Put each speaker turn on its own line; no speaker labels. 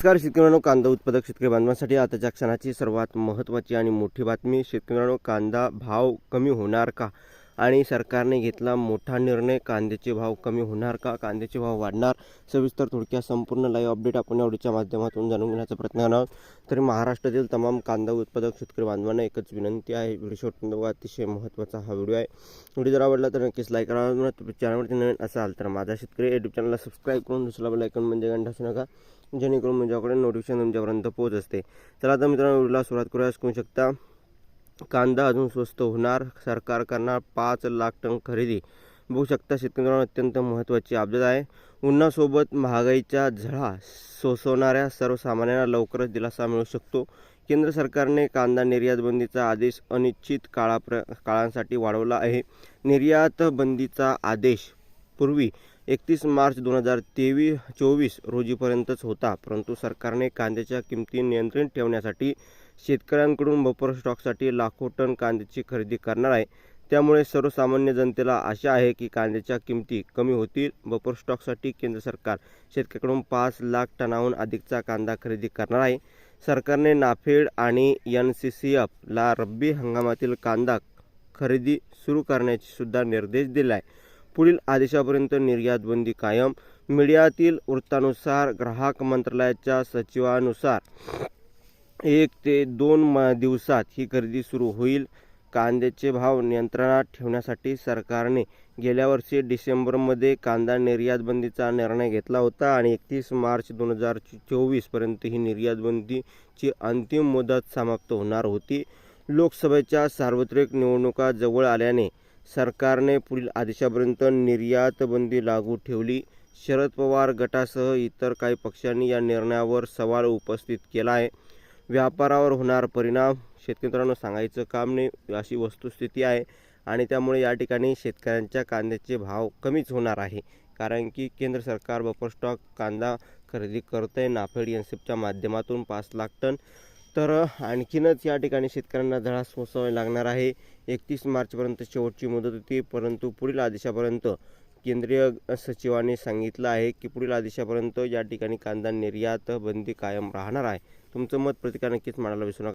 नमस्कार शेतकऱ्यांनो कांदा उत्पादक शेतकरी बांधवांसाठी आताच्या क्षणाची सर्वात महत्त्वाची आणि मोठी बातमी शेतकऱ्यांनो कांदा भाव कमी होणार का? आणि सरकारने घेतला मोठा निर्णय. कांद्याचे भाव कमी होणार का? कांद्याचे भाव वाढणार? सविस्तर थोडक्या संपूर्ण लाईव्ह अपडेट आपण आवडीच्या माध्यमातून जाणून घेण्याचा प्रयत्न करणार आहोत. तरी महाराष्ट्रातील तमाम कांदा उत्पादक शेतकरी बांधवांना एकच विनंती आहे. व्हिडिओ शेवटपर्यंत बघा अतिशय महत्त्वाचा हा व्हिडिओ आहे. व्हिडिओ जर आवडला तर नक्कीच लाईक करा. चॅनलवरती नवीन असाल तर माझा शेतकरी युट्यूब चॅनलला सबस्क्राईब करून दुसरा बेल म्हणजे घंटा असू नका जेणेकरून माझ्याकडे नोटिफिकेशन तुमच्यापर्यंत पोहोच असते. चला आता मित्रांनो व्हिडिओला सुरुवात करूया. करू शकता. कांदा अजून स्वस्त होणार. सरकार करणार पाच लाख टन खरेदी. बघू शकता शेतकऱ्यांना अत्यंत महत्त्वाची अपडेट आहे. उन्हासोबत महागाईच्या झळा सोसवणाऱ्या सर्वसामान्यांना लवकरच दिलासा मिळू शकतो. केंद्र सरकारने कांदा निर्यात बंदीचा आदेश अनिश्चित काळाप्र काळांसाठी वाढवला आहे. निर्यात बंदीचा आदेश पूर्वी एकतीस मार्च दोन हजार तेवीस चोवीस रोजीपर्यंतच होता. परंतु सरकारने कांद्याच्या किमती नियंत्रित ठेवण्यासाठी शेतकऱ्यांकडून बफर स्टॉकसाठी लाखो टन कांद्याची खरेदी करणार आहे. त्यामुळे सर्वसामान्य जनतेला आशा आहे की कांद्याच्या किमती कमी होतील. बफर स्टॉकसाठी केंद्र सरकार शेतकऱ्याकडून पाच लाख टनाहून अधिकचा कांदा खरेदी करणार आहे. सरकारने नाफेड आणि एन सी सी एफला रब्बी हंगामातील कांदा खरेदी सुरू करण्याचे सुद्धा निर्देश दिला आहे पुढील आदेशापर्यंत निर्यात बंदी कायम. मीडियातील वृत्तानुसार ग्राहक मंत्रालयाच्या सचिवानुसार एक ते दोन म दिवसात ही खरेदी सुरू होईल. कांद्याचे भाव नियंत्रणात ठेवण्यासाठी सरकारने गेल्या वर्षी डिसेंबरमध्ये कांदा निर्यात बंदीचा निर्णय घेतला होता आणि एकतीस मार्च दोन हजार चोवीसपर्यंत ही निर्यात बंदीची अंतिम मुदत समाप्त होणार होती. लोकसभेच्या सार्वत्रिक निवडणुका जवळ आल्याने सरकारने पुढील आदेशापर्यंत निर्यात बंदी लागू ठेवली. शरद पवार गटासह इतर काही पक्षांनी या निर्णयावर सवाल उपस्थित केला आहे. व्यापारावर होणार परिणाम शेतकऱ्यांना सांगायचं काम नाही अशी वस्तुस्थिती आहे आणि त्यामुळे या ठिकाणी शेतकऱ्यांच्या कांद्याचे भाव कमीच होणार आहे. कारण की केंद्र सरकार बफर स्टॉक कांदा खरेदी करत आहे नाफेड एनसेपच्या माध्यमातून पाच लाख टन तर आणखीनच या ठिकाणी शेतकऱ्यांना धडा सोसावे लागणार आहे. एकतीस मार्चपर्यंत शेवटची मुदत होती परंतु पुढील आदेशापर्यंत केंद्रीय सचिवांनी सांगितलं आहे की पुढील आदेशापर्यंत या ठिकाणी कांदा निर्यात बंदी कायम राहणार आहे. तुमचं मत प्रतिकार नक्कीच मांडायला विसरू नका.